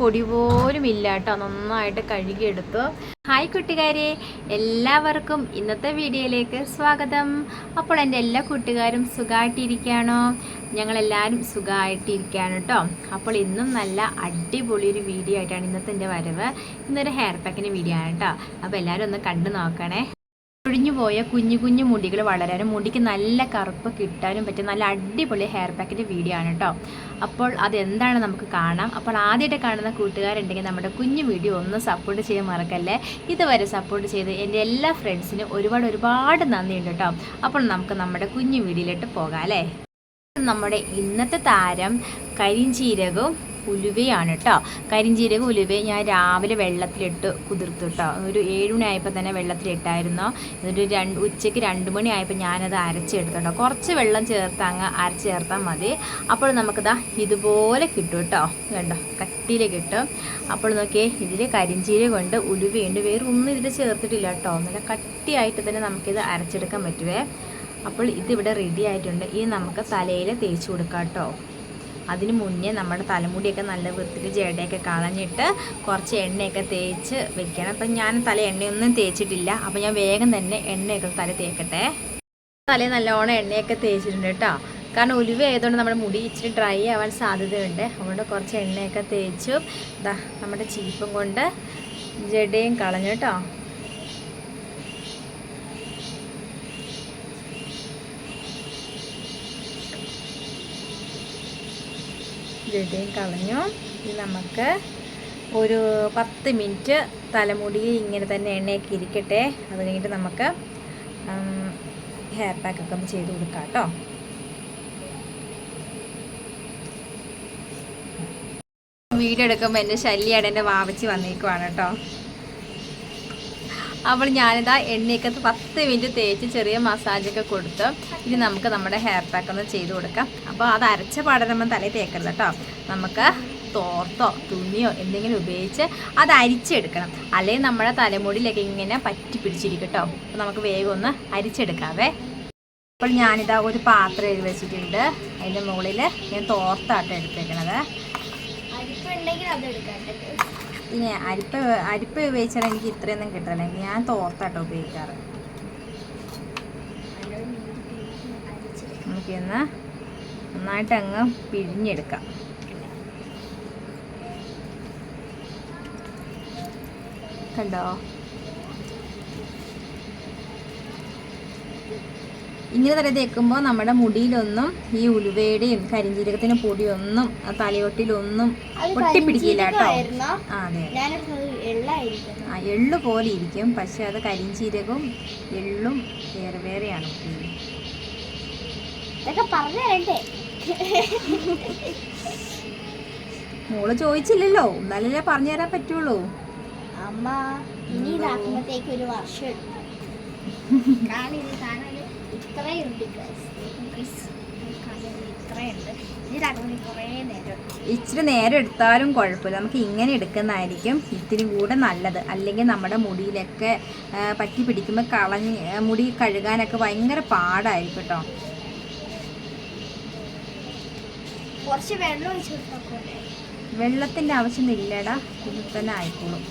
പൊടി പോലും ഇല്ല കേട്ടോ. നന്നായിട്ട് കഴുകിയെടുത്തു. ഹായ് കൂട്ടുകാരെ എല്ലാവർക്കും ഇന്നത്തെ വീഡിയോയിലേക്ക് സ്വാഗതം. അപ്പോൾ എന്റെ എല്ലാ കൂട്ടുകാരും സുഖമായിട്ടിരിക്കുകയാണോ ഞങ്ങളെല്ലാവരും സുഖമായിട്ടിരിക്കുകയാണ് കേട്ടോ. അപ്പോൾ ഇന്നും നല്ല അടിപൊളി ഒരു വീഡിയോ ആയിട്ടാണ് ഇന്നത്തെ എന്റെ വരവ്. ഇന്നൊരു ഹെയർ പാക്കിന്റെ വീഡിയോ ആണ് കേട്ടോ. അപ്പോൾ എല്ലാവരും ഒന്ന് കണ്ടു നോക്കണേ. ഒഴിഞ്ഞു പോയ കുഞ്ഞു കുഞ്ഞു മുടികൾ വളരാനും മുടിക്ക് നല്ല കറുപ്പ് കിട്ടാനും പറ്റിയ നല്ല അടിപൊളി ഹെയർ പാക്കിന്റെ വീഡിയോ ആണ് കേട്ടോ അപ്പോൾ അതെന്താണ് നമുക്ക് കാണാം. അപ്പോൾ ആദ്യമായിട്ട് കാണുന്ന കൂട്ടുകാരുണ്ടെങ്കിൽ നമ്മുടെ കുഞ്ഞു വീഡിയോ ഒന്ന് സപ്പോർട്ട് ചെയ്യാൻ മറക്കല്ലേ. ഇതുവരെ സപ്പോർട്ട് ചെയ്ത് എന്റെ എല്ലാ ഫ്രണ്ട്സിനും ഒരുപാട് ഒരുപാട് നന്ദിയുണ്ട് കേട്ടോ അപ്പോൾ നമുക്ക് നമ്മുടെ കുഞ്ഞു വീഡിയോയിലോട്ട് പോകാം അല്ലേ? നമ്മുടെ ഇന്നത്തെ താരം കരിഞ്ചീരകവും ഉലുവയാണ് കേട്ടോ കരിഞ്ചീരക ഉലുവ ഞാൻ രാവിലെ വെള്ളത്തിലിട്ട് കുതിർത്തു കേട്ടോ ഒരു ഏഴ് മണി ആയപ്പോൾ തന്നെ വെള്ളത്തിലിട്ടായിരുന്നു. എന്നിട്ട് രണ്ട് ഉച്ചയ്ക്ക് രണ്ട് മണി ആയപ്പോൾ ഞാനത് അരച്ചെടുത്തു കേട്ടോ കുറച്ച് വെള്ളം ചേർത്ത് അങ്ങ് അരച്ച് ചേർത്താൽ മതി. അപ്പോൾ നമുക്കിതാ ഇതുപോലെ കിട്ടും കേട്ടോ കണ്ടോ? കട്ടിയിൽ കിട്ടും. അപ്പോൾ നോക്കിയേ ഇതിൽ കരിഞ്ചീരകമുണ്ട് ഉലുവയുണ്ട് വേറെ ഒന്നും ഇതിൽ ചേർത്തിട്ടില്ല കേട്ടോ നല്ല കട്ടിയായിട്ട് തന്നെ നമുക്കിത് അരച്ചെടുക്കാൻ പറ്റുവേ. അപ്പോൾ ഇതിവിടെ റെഡി ആയിട്ടുണ്ട്. ഇനി നമുക്ക് തലയിൽ തേച്ച് കൊടുക്കാം കേട്ടോ അതിന് മുന്നേ നമ്മുടെ തലമുടിയൊക്കെ നല്ല വൃത്തിക്ക് ജടയൊക്കെ കളഞ്ഞിട്ട് കുറച്ച് എണ്ണയൊക്കെ തേച്ച് വെക്കണം. അപ്പം ഞാൻ തല എണ്ണയൊന്നും തേച്ചിട്ടില്ല. അപ്പം ഞാൻ വേഗം തന്നെ എണ്ണയൊക്കെ തല തേക്കട്ടെ. തല നല്ലോണം എണ്ണയൊക്കെ തേച്ചിട്ടുണ്ട് കേട്ടോ. കാരണം ഒലിവ് ആയതുകൊണ്ട് നമ്മുടെ മുടി ഇച്ചിരി ഡ്രൈ ആവാൻ സാധ്യതയുണ്ട്. അതുകൊണ്ട് കുറച്ച് എണ്ണയൊക്കെ തേച്ചു. നമ്മുടെ ചീപ്പും കൊണ്ട് ജഡയും കളഞ്ഞു കേട്ടോ. ജടയും കളഞ്ഞു. ഇനി നമുക്ക് ഒരു പത്ത് മിനിറ്റ് തലമുടി ഇങ്ങനെ തന്നെ എണ്ണയൊക്കെ ഇരിക്കട്ടെ. അത് കഴിഞ്ഞിട്ട് നമുക്ക് ഹെയർ പാക്കൊക്കെ ഒന്ന് ചെയ്ത് കൊടുക്കാം കേട്ടോ. വീഡിയോ എടുക്കുമ്പോൾ എന്റെ ശല്യാണ് എന്റെ വാവച്ചി വന്നേക്കുവാണ് കേട്ടോ. അപ്പോൾ ഞാനിതാ എണ്ണയൊക്കെ പത്ത് മിനിറ്റ് തേച്ച് ചെറിയ മസാജൊക്കെ കൊടുത്ത് ഇനി നമുക്ക് നമ്മുടെ ഹെയർ പാക്ക് ഒന്ന് ചെയ്ത് കൊടുക്കാം. അപ്പോൾ അത് അരച്ച പാടെ നമ്മൾ തലയിൽ തേക്കരുത് കേട്ടോ. നമുക്ക് തോർത്തോ തുണിയോ എന്തെങ്കിലും ഉപയോഗിച്ച് അത് അരിച്ചെടുക്കണം. അല്ലെങ്കിൽ നമ്മുടെ തലമുടിയിലൊക്കെ ഇങ്ങനെ പറ്റി പിടിച്ചിരിക്കും കേട്ടോ. അപ്പോൾ നമുക്ക് വേഗം ഒന്ന് അരിച്ചെടുക്കാവേ. അപ്പോൾ ഞാനിതാ ഒരു പാത്രം എഴുതി വെച്ചിട്ടുണ്ട്. അതിന്റെ മുകളിൽ ഞാൻ തോർത്താട്ടോ എടുത്തേക്കണത്. അരിപ്പുണ്ടെങ്കിൽ അത് എടുക്കാം പിന്നെ അരിപ്പ അരിപ്പ ഉപയോഗിച്ചാൽ എനിക്ക് ഇത്രയൊന്നും കിട്ടില്ല ഞാൻ തോർത്താട്ടോ ഉപയോഗിക്കാറ്. നമുക്കിന്ന് നന്നായിട്ട് അങ്ങ് പിഴിഞ്ഞെടുക്കാം. കണ്ടോ? ഇങ്ങനെ തല തേക്കുമ്പോൾ നമ്മുടെ മുടിയിലൊന്നും ഈ ഉലുവയുടെയും കരിഞ്ചീരകത്തിന് പൊടിയൊന്നും തലയൊട്ടിലൊന്നും ഒട്ടിപ്പിടിക്കില്ല കേട്ടോ. ആ അതെ. ആ എള്ള് പോലെ ഇരിക്കും. പക്ഷെ അത് കരിഞ്ചീരകവും എള്ളും വേറെ വേറെയാണ് മോൾ ചോദിച്ചില്ലല്ലോ. എന്നാലല്ലേ പറഞ്ഞു തരാൻ പറ്റുള്ളൂ. അമ്മ ഇനി ഒരു വർഷം എടുക്കും കാരണം ഇത് കാണാൻ ഇത്രയുണ്ട്. ഇച്ചിരി നേരം എടുത്താലും കുഴപ്പമില്ല. നമുക്ക് ഇങ്ങനെ എടുക്കുന്നതായിരിക്കും ഇത്തിരി കൂടെ നല്ലത്. അല്ലെങ്കിൽ നമ്മുടെ മുടിയിലൊക്കെ പറ്റി പിടിക്കുമ്പോൾ കളഞ്ഞ് മുടി കഴുകാനൊക്കെ ഭയങ്കര പാടായിരിക്കും കേട്ടോ. കുറച്ച് വെള്ളം വെള്ളത്തിന്റെ ആവശ്യമൊന്നുമില്ലടാ ഇതിൽ തന്നെ ആയിക്കോളും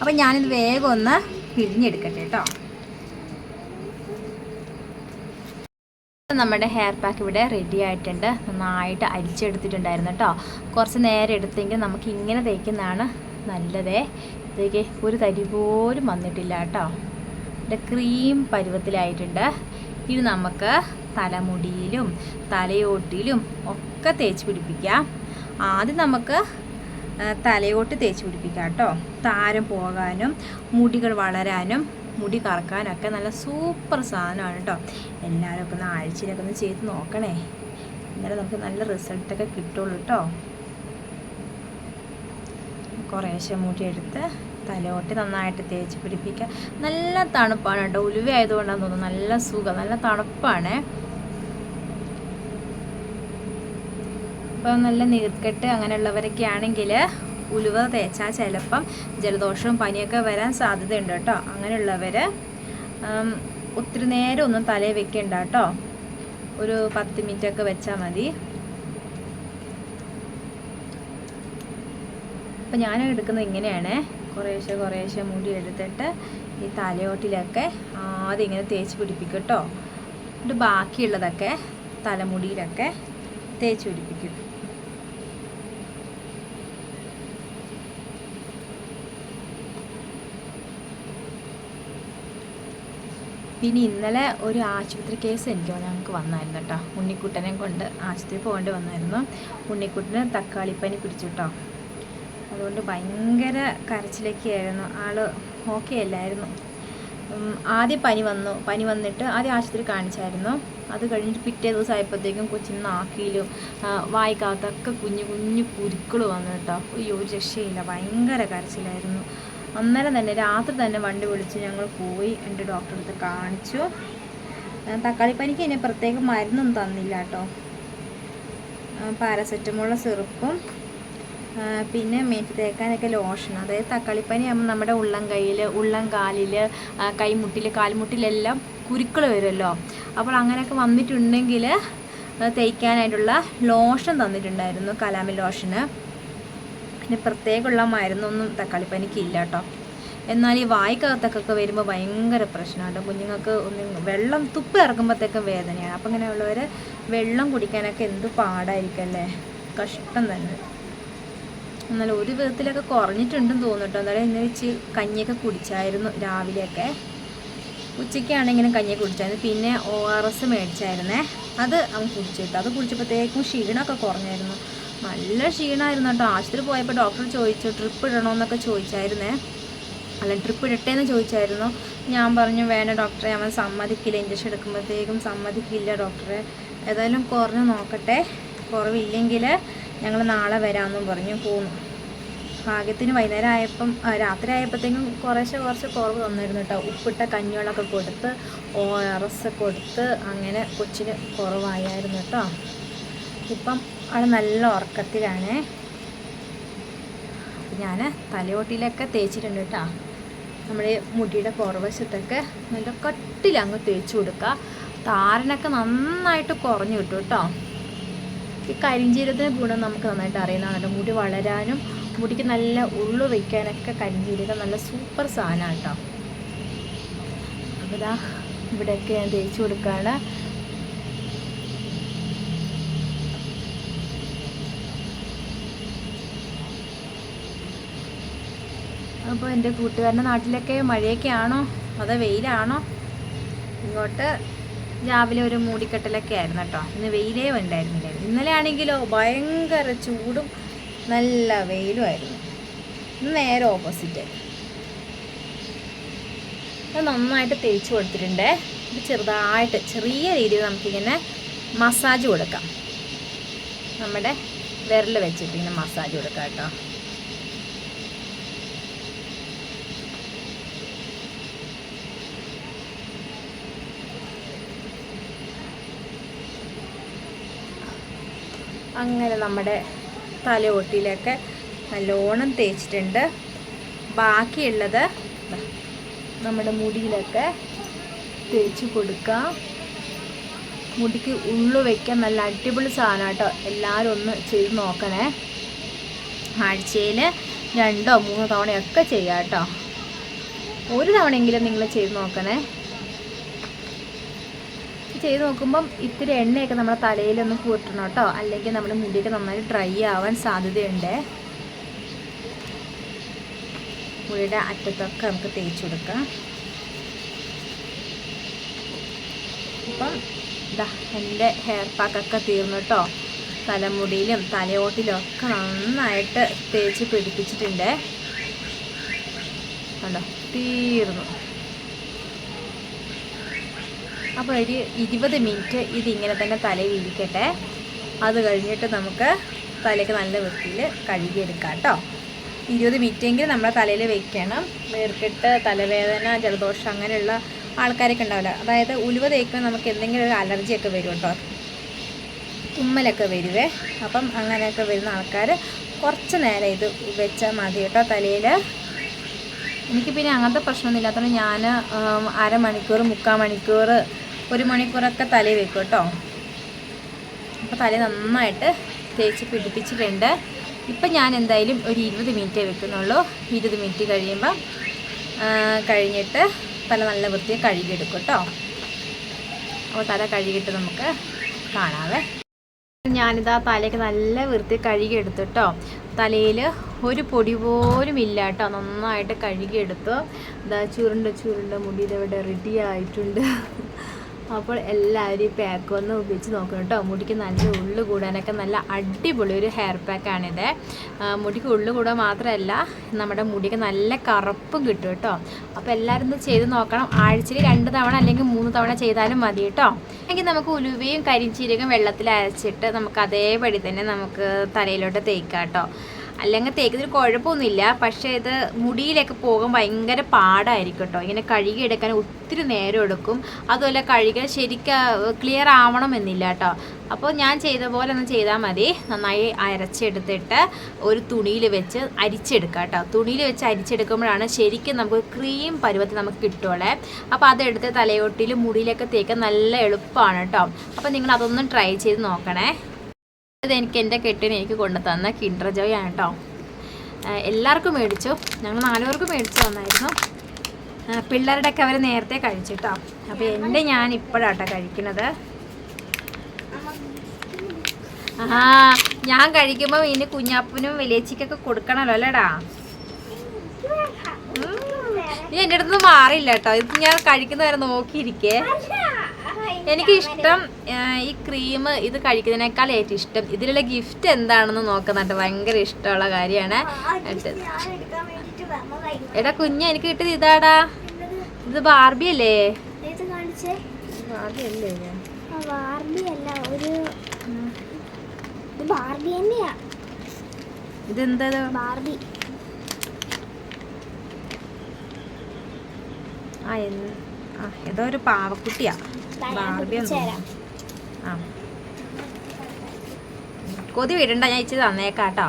അപ്പം ഞാനിത് വേഗം ഒന്ന് പിഴിഞ്ഞെടുക്കട്ടെ കേട്ടോ. നമ്മുടെ ഹെയർ പാക്ക് ഇവിടെ റെഡി ആയിട്ടുണ്ട്. നന്നായിട്ട് അരിച്ചെടുത്തിട്ടുണ്ടായിരുന്നു കേട്ടോ. കുറച്ച് നേരം എടുത്തെങ്കിൽ നമുക്ക് ഇങ്ങനെ തേക്കുന്നതാണ് നല്ലതേ. ഇതേക്ക് ഒരു തരി പോലും വന്നിട്ടില്ല കേട്ടോ. ഇത് ക്രീം പരുവത്തിലായിട്ടുണ്ട്. ഇത് നമുക്ക് തലമുടിയിലും തലയോട്ടിലും ഒക്കെ തേച്ച് പിടിപ്പിക്കാം. ആദ്യം നമുക്ക് തലയോട്ട് തേച്ച് പിടിപ്പിക്കാം കേട്ടോ. താരം പോകാനും മുടികൾ വളരാനും മുടി കറക്കാനൊക്കെ നല്ല സൂപ്പർ സാധനമാണ് കേട്ടോ. എല്ലാവരും ഒക്കെ ഒന്ന് ആഴ്ചയിലൊക്കെ ഒന്ന് ചെയ്ത് നോക്കണേ. എന്നാലും നമുക്ക് നല്ല റിസൾട്ടൊക്കെ കിട്ടുള്ളൂ കേട്ടോ. കുറേശ്ശെ മുടി എടുത്ത് തലോട്ടി നന്നായിട്ട് തേച്ച് പിടിപ്പിക്കുക. നല്ല തണുപ്പാണ് കേട്ടോ. ഉലുവ ആയതുകൊണ്ടാണെന്ന് തോന്നുന്നു നല്ല സുഖം. നല്ല തണുപ്പാണ്. അപ്പം നല്ല നീർക്കെട്ട് അങ്ങനെയുള്ളവരൊക്കെ ആണെങ്കിൽ ഉലുവ തേച്ചാൽ ചിലപ്പം ജലദോഷവും പനിയൊക്കെ വരാൻ സാധ്യതയുണ്ട് കേട്ടോ. അങ്ങനെയുള്ളവർ ഒത്തിരി നേരം ഒന്നും തലയിൽ വെക്കണ്ട കേട്ടോ. ഒരു പത്ത് മിനിറ്റ് ഒക്കെ വെച്ചാൽ മതി. അപ്പം ഞാൻ എടുക്കുന്നത് ഇങ്ങനെയാണ്. കുറേശ്ശെ കുറേശ്ശെ മുടി എടുത്തിട്ട് ഈ തലയോട്ടിലൊക്കെ ആദ്യം ഇങ്ങനെ തേച്ച് പിടിപ്പിക്കും കേട്ടോ. എന്നിട്ട് ബാക്കിയുള്ളതൊക്കെ തലമുടിയിലൊക്കെ തേച്ച് പിടിപ്പിക്കും. പിന്നെ ഇന്നലെ ഒരു ആശുപത്രി കേസ് എനിക്ക് ഞങ്ങൾക്ക് വന്നായിരുന്നു കേട്ടോ. ഉണ്ണിക്കുട്ടനെ കൊണ്ട് ആശുപത്രി പോകേണ്ടി വന്നായിരുന്നു. ഉണ്ണിക്കുട്ടന് തക്കാളിപ്പനി പിടിച്ചു കേട്ടോ. അതുകൊണ്ട് ഭയങ്കര കരച്ചിലൊക്കെ ആയിരുന്നു ആൾ ഓക്കെ അല്ലായിരുന്നു. ആദ്യം പനി വന്നു. പനി വന്നിട്ട് ആദ്യം ആശുപത്രി കാണിച്ചായിരുന്നു. അത് കഴിഞ്ഞിട്ട് പിറ്റേ ദിവസം ആയപ്പോഴത്തേക്കും കൊച്ചിന് നാക്കിയിലും വായിക്കാത്തൊക്കെ കുഞ്ഞു കുഞ്ഞു കുരുക്കൾ വന്നു കേട്ടോ. അയ്യോ ഒരു രക്ഷയില്ല. ഭയങ്കര കരച്ചിലായിരുന്നു. അന്നേരം തന്നെ രാത്രി തന്നെ വണ്ടി വിളിച്ച് ഞങ്ങൾ പോയി എന്റെ ഡോക്ടറെ അടുത്ത് കാണിച്ചു. തക്കാളി തക്കാളിപ്പനിക്ക് എന്നെ പ്രത്യേക മരുന്നൊന്നും തന്നില്ല കേട്ടോ. പാരസെറ്റമോളിലെ സിറപ്പും പിന്നെ മേറ്റ് തേക്കാനൊക്കെ ലോഷൻ അതായത് തക്കാളിപ്പനി ആകുമ്പോൾ നമ്മുടെ ഉള്ളം കയ്യിൽ ഉള്ളം കാലിൽ കൈമുട്ടിൽ കാൽമുട്ടിലെല്ലാം കുരുക്കൾ വരുമല്ലോ. അപ്പോൾ അങ്ങനെയൊക്കെ വന്നിട്ടുണ്ടെങ്കിൽ തേക്കാനായിട്ടുള്ള ലോഷൻ തന്നിട്ടുണ്ടായിരുന്നു കലാമി ലോഷന്. പിന്നെ പ്രത്യേകമുള്ള മരുന്നൊന്നും തക്കാളിപ്പനിക്ക് ഇല്ല കേട്ടോ. എന്നാൽ ഈ വായ്ക്കകത്തൊക്കെ വരുമ്പോൾ ഭയങ്കര പ്രശ്നമാണ് കുഞ്ഞുങ്ങൾക്ക് ഒന്ന് വെള്ളം തുപ്പി ഇറക്കുമ്പോഴത്തേക്കും വേദനയാണ്. അപ്പം ഇങ്ങനെയുള്ളവർ വെള്ളം കുടിക്കാനൊക്കെ എന്ത് പാടായിരിക്കും അല്ലേ? കഷ്ടം തന്നെ. എന്നാൽ ഒരു വിധത്തിലൊക്കെ കുറഞ്ഞിട്ടുണ്ടെന്ന് തോന്നിട്ടോ എന്നാലും ഇന്ന് വെച്ച് കഞ്ഞിയൊക്കെ കുടിച്ചായിരുന്നു രാവിലെയൊക്കെ. ഉച്ചയ്ക്കാണെങ്കിലും കഞ്ഞി കുടിച്ചായിരുന്നു. പിന്നെ ഒ ആർ എസ് മേടിച്ചായിരുന്നേ. അത് അവൻ കുടിച്ചിട്ട് അത് കുടിച്ചപ്പോഴത്തേക്കും ക്ഷീണമൊക്കെ കുറഞ്ഞായിരുന്നു. നല്ല ക്ഷീണമായിരുന്നു കേട്ടോ. ആശുപത്രി പോയപ്പോൾ ഡോക്ടർ ചോദിച്ചു ട്രിപ്പ് ഇടണമെന്നൊക്കെ ചോദിച്ചായിരുന്നേ. അല്ല ട്രിപ്പ് ഇടട്ടെ എന്ന് ചോദിച്ചായിരുന്നു. ഞാൻ പറഞ്ഞു വേണ്ട ഡോക്ടറെ അവൻ സമ്മതിക്കില്ല. ഇഞ്ചക്ഷൻ എടുക്കുമ്പോഴത്തേക്കും സമ്മതിക്കില്ല ഡോക്ടറെ ഏതായാലും കുറഞ്ഞ് നോക്കട്ടെ. കുറവില്ലെങ്കിൽ ഞങ്ങൾ നാളെ വരാമെന്നും പറഞ്ഞു പോന്നു. ഭാഗ്യത്തിന് വൈകുന്നേരം ആയപ്പം രാത്രി ആയപ്പോഴത്തേക്കും കുറേശ്ശെ കുറച്ച് കുറവ് തന്നിരുന്നു കേട്ടോ. ഉപ്പിട്ട കഞ്ഞിവെള്ളമൊക്കെ കൊടുത്ത് ഒ ആർ കൊടുത്ത് അങ്ങനെ കൊച്ചിന് കുറവായിരുന്നു കേട്ടോ. ഇപ്പം ആൾ നല്ല ഉറക്കത്തിലാണ്. ഞാൻ തലയോട്ടിയിലൊക്കെ തേച്ചിട്ടുണ്ട് കേട്ടോ. നമ്മൾ മുടിയുടെ പുറവശത്തൊക്കെ നല്ല കട്ടിലങ്ങ് തേച്ച് കൊടുക്കുക താരനൊക്കെ നന്നായിട്ട് കുറഞ്ഞു കിട്ടും കേട്ടോ. ഈ കരിഞ്ചീരകത്തിന് ഗുണം നമുക്ക് നന്നായിട്ട് അറിയുന്നതാണ് മുടി വളരാനും മുടിക്ക് നല്ല ഉള്ളു വയ്ക്കാനൊക്കെ കരിഞ്ചീരകം നല്ല സൂപ്പർ സാധനമാണ് കേട്ടോ. അപ്പോൾ ഇതാ ഇവിടെയൊക്കെ ഞാൻ തേച്ച് കൊടുക്കുകയാണ് അപ്പോൾ എന്റെ കൂട്ടുകാരന്റെ നാട്ടിലൊക്കെ മഴയൊക്കെ ആണോ അതോ വെയിലാണോ? ഇങ്ങോട്ട് രാവിലെ ഒരു മൂടിക്കെട്ടലൊക്കെ ആയിരുന്നു കേട്ടോ. ഇന്ന് വെയിലേ ഉണ്ടായിരുന്നില്ല. ഇന്നലെ ആണെങ്കിലോ ഭയങ്കര ചൂടും നല്ല വെയിലുമായിരുന്നു ഇന്ന് നേരെ ഓപ്പോസിറ്റ്. അത് നന്നായിട്ട് തേച്ച് കൊടുത്തിട്ടുണ്ട്. ഇത് ചെറുതായിട്ട് ചെറിയ രീതിയിൽ നമുക്കിങ്ങനെ മസാജ് കൊടുക്കാം. നമ്മുടെ വിരൽ വെച്ചിട്ട് ഇങ്ങനെ മസാജ് കൊടുക്കാം കേട്ടോ. അങ്ങനെ നമ്മുടെ തലയോട്ടിയിലൊക്കെ നല്ലോണം തേച്ചിട്ടുണ്ട്. ബാക്കിയുള്ളത് നമ്മുടെ മുടിയിലൊക്കെ തേച്ച് കൊടുക്കാം. മുടിക്ക് ഉള്ളു വയ്ക്കാൻ നല്ല അടിപൊളി സാധനം കേട്ടോ. എല്ലാവരും ഒന്ന് ചെയ്ത് നോക്കണേ. ആഴ്ചയിൽ രണ്ടോ മൂന്നോ തവണയൊക്കെ ചെയ്യാം കേട്ടോ. ഒരു തവണയെങ്കിലും നിങ്ങൾ ചെയ്ത് നോക്കണേ. ചെയ്ത് നോക്കുമ്പം ഇത്തിരി എണ്ണയൊക്കെ നമ്മുടെ തലയിലൊന്ന് കൂട്ടണം കേട്ടോ. അല്ലെങ്കിൽ നമ്മുടെ മുടിയൊക്കെ നന്നായിട്ട് ഡ്രൈ ആവാൻ സാധ്യതയുണ്ട്. മുടിയുടെ അറ്റത്തൊക്കെ നമുക്ക് തേച്ച് കൊടുക്കാം. അപ്പം ഇതാ എന്റെ ഹെയർ പാക്കൊക്കെ തീർന്നു കേട്ടോ. തലമുടിയിലും തലയോട്ടിലും ഒക്കെ നന്നായിട്ട് തേച്ച് പിടിപ്പിച്ചിട്ടുണ്ട്. കണ്ടോ? തീർന്നു. അപ്പോൾ ഒരു ഇരുപത് മിനിറ്റ് ഇതിങ്ങനെ തന്നെ തലയിൽ ഇരിക്കട്ടെ. അത് കഴിഞ്ഞിട്ട് നമുക്ക് തലയ്ക്ക് നല്ല വൃത്തിയിൽ കഴുകിയെടുക്കാം കേട്ടോ. ഇരുപത് മിനിറ്റെങ്കിലും നമ്മുടെ തലയിൽ വെക്കണം. വേർക്കിട്ട് തലവേദന ജലദോഷം അങ്ങനെയുള്ള ആൾക്കാരൊക്കെ ഉണ്ടാവില്ല. അതായത് ഉലുവ തേക്കുമ്പോൾ നമുക്ക് എന്തെങ്കിലും ഒരു അലർജിയൊക്കെ വരും കേട്ടോ. തുമ്മലൊക്കെ വരുവേ. അപ്പം അങ്ങനെയൊക്കെ വരുന്ന ആൾക്കാർ കുറച്ച് നേരം ഇത് വെച്ചാൽ മതി കേട്ടോ തലയിൽ. എനിക്ക് പിന്നെ അങ്ങനത്തെ പ്രശ്നമൊന്നും ഇല്ലാത്തതുകൊണ്ട് ഞാൻ അരമണിക്കൂർ മുക്കാൽ മണിക്കൂർ ഒരു മണിക്കൂറൊക്കെ തലയിൽ വെക്കും കേട്ടോ. അപ്പോൾ തല നന്നായിട്ട് തേച്ച് പിടിപ്പിച്ചിട്ടുണ്ട്. ഇപ്പം ഞാൻ എന്തായാലും ഒരു ഇരുപത് മിനിറ്റേ വെക്കുന്നുള്ളൂ. ഇരുപത് മിനിറ്റ് കഴിയുമ്പം കഴിഞ്ഞിട്ട് തല നല്ല വൃത്തിയെ കഴുകിയെടുക്കും കേട്ടോ. അപ്പോൾ തല കഴുകിയിട്ട് നമുക്ക് കാണാവേ. ഞാനിതാ തലയ്ക്ക് നല്ല വൃത്തി കഴുകി കേട്ടോ. തലയിൽ ഒരു പൊടി പോലും ഇല്ല കേട്ടോ. നന്നായിട്ട് കഴുകിയെടുത്തു. ഇതാ ചുരുണ്ട ചുരുണ്ട മുടി റെഡി ആയിട്ടുണ്ട്. അപ്പോൾ എല്ലാവരും ഈ പാക്ക് ഒന്ന് ഉപയോഗിച്ച് നോക്കണം കേട്ടോ. മുടിക്ക് നല്ല ഉള്ളു കൂടാനൊക്കെ നല്ല അടിപൊളി ഒരു ഹെയർ പാക്കാണിത് മുടിക്ക് ഉള്ളു കൂടാൻ മാത്രമല്ല നമ്മുടെ മുടിക്ക് നല്ല കറുപ്പും കിട്ടും കേട്ടോ. അപ്പോൾ എല്ലാവരും ഇത് ചെയ്ത് നോക്കണം. ആഴ്ചയിൽ രണ്ട് തവണ അല്ലെങ്കിൽ മൂന്ന് തവണ ചെയ്താലും മതി കേട്ടോ. അല്ലെങ്കിൽ നമുക്ക് ഉലുവയും കരിഞ്ചീരകം വെള്ളത്തിൽ അരച്ചിട്ട് നമുക്ക് അതേപടി തന്നെ നമുക്ക് തലയിലോട്ട് തേക്കാം കേട്ടോ. അല്ലെങ്കിൽ തേക്കുന്നതിൽ കുഴപ്പമൊന്നുമില്ല. പക്ഷേ ഇത് മുടിയിലേക്ക് പോകാൻ ഭയങ്കര പാടായിരിക്കും കേട്ടോ. ഇങ്ങനെ കഴുകി കഴുകിയെടുക്കാൻ ഒത്തിരി നേരം എടുക്കും. അതുപോലെ കഴുകൽ ശരിക്കും ക്ലിയർ ആവണമെന്നില്ല കേട്ടോ. അപ്പോൾ ഞാൻ ചെയ്ത പോലെ ഒന്ന് ചെയ്താൽ മതി. നന്നായി അരച്ചെടുത്തിട്ട് ഒരു തുണിയിൽ വെച്ച് അരിച്ചെടുക്കുക കേട്ടോ. തുണിയിൽ വെച്ച് അരിച്ചെടുക്കുമ്പോഴാണ് ശരിക്കും നമുക്ക് ക്രീം പരുവത്തിൽ നമുക്ക് കിട്ടുള്ളേ. അപ്പോൾ അതെടുത്ത് തലയോട്ടിയിൽ മുടിയിലൊക്കെ തേക്കാൻ നല്ല എളുപ്പമാണ് കേട്ടോ. അപ്പോൾ നിങ്ങൾ അതൊന്നും ട്രൈ ചെയ്ത് നോക്കണേ. ഇത് എനിക്ക് എന്റെ കെട്ടിന് എനിക്ക് കൊണ്ടു തന്ന കിൻഡർ ജോയ് ആണ് കേട്ടോ എല്ലാവർക്കും മേടിച്ചു. ഞങ്ങൾ നാലുപേർക്കും മേടിച്ചു തന്നായിരുന്നു. പിള്ളേരുടെ പിള്ളേരുടെയൊക്കെ അവർ നേരത്തെ കഴിച്ചിട്ടോ അപ്പോൾ എന്റെ ഞാൻ ഇപ്പോഴാട്ടോ കഴിക്കുന്നത്. ആ ഞാൻ കഴിക്കുമ്പോൾ ഇനി കുഞ്ഞാപ്പനും വലിയച്ചിക്കൊക്കെ കൊടുക്കണമല്ലോ അല്ലേടാ? നീ എന്റെ അടുത്ത് മാറിയില്ല കേട്ടോ ഇത് ഞാൻ കഴിക്കുന്നവരെ നോക്കിയിരിക്കേ. എനിക്ക് ഇഷ്ടം ഈ ക്രീം ഇത് കഴിക്കുന്നതിനേക്കാൾ ഏറ്റവും ഇഷ്ടം. ഇതിലുള്ള ഗിഫ്റ്റ് എന്താണെന്ന് നോക്കുന്നുണ്ട് ഭയങ്കര ഇഷ്ടമുള്ള കാര്യമാണ്. എടാ കുഞ്ഞ എനിക്ക് കിട്ടിയത് ഇതാടാ. ഇത് ബാർബി അല്ലേ? ബാർബി അല്ലേ ആ ബാർബി അല്ല ഒരു ഇത് ബാർബി തന്നെയാ. ഇതെന്താ ബാർബി. ആ എന്ന് ആ ഏതോ ഒരു പാവക്കുട്ടിയാ. കൊതി വിടണ്ട ഞാൻ ഇച്ചിരി തന്നേക്കാട്ടോ.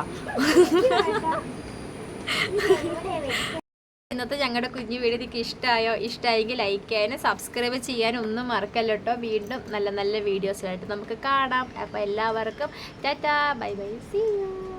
ഇന്നത്തെ ഞങ്ങളുടെ കുഞ്ഞു വീട് ഇതിക്ക് ഇഷ്ടമായോ ഇഷ്ടമായെങ്കിൽ ലൈക്ക് ചെയ്യാനും സബ്സ്ക്രൈബ് ചെയ്യാനും ഒന്നും മറക്കല്ലോ കേട്ടോ വീണ്ടും നല്ല നല്ല വീഡിയോസുമായിട്ട് നമുക്ക് കാണാം. അപ്പോൾ എല്ലാവർക്കും tata bye bye see you